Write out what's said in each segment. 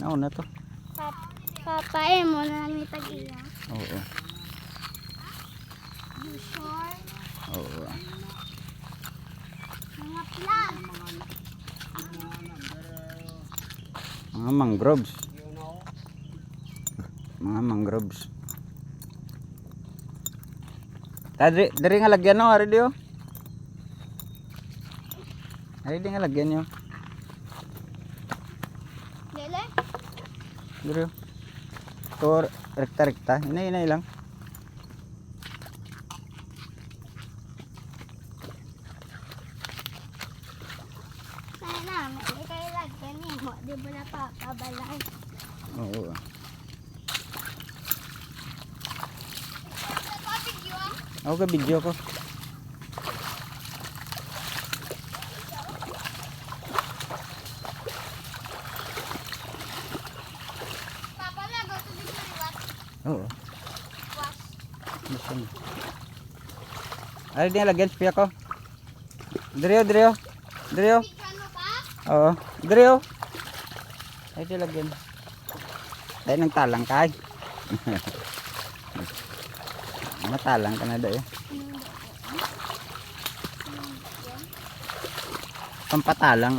Nauna to. Pap- Papain mo na ni Tagila. Oo. You sure? Oo. Mga plan. Mga mangroves. Mga mangroves. Tadi, dari nga lagyan no, ari dio. Ari di nga lagyan nyo. Dele? Dari. To rekta-rekta. Inay-inay lang. Di ba na papabalay? Oo. Ako ka video ko. Papa, lago to di ba liwat? Oo. Was. Gusto mo. Ari di nga lagyan spiya ko. Picture mo pa? Oo. Drio. Ay di lagyan. Dahil nang talang kay. Matalang ka na dayo. Pampatalang.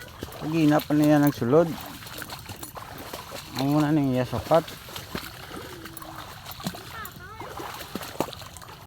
buong. Pagina pa niya nagsulod. Ang muna nang yasukat.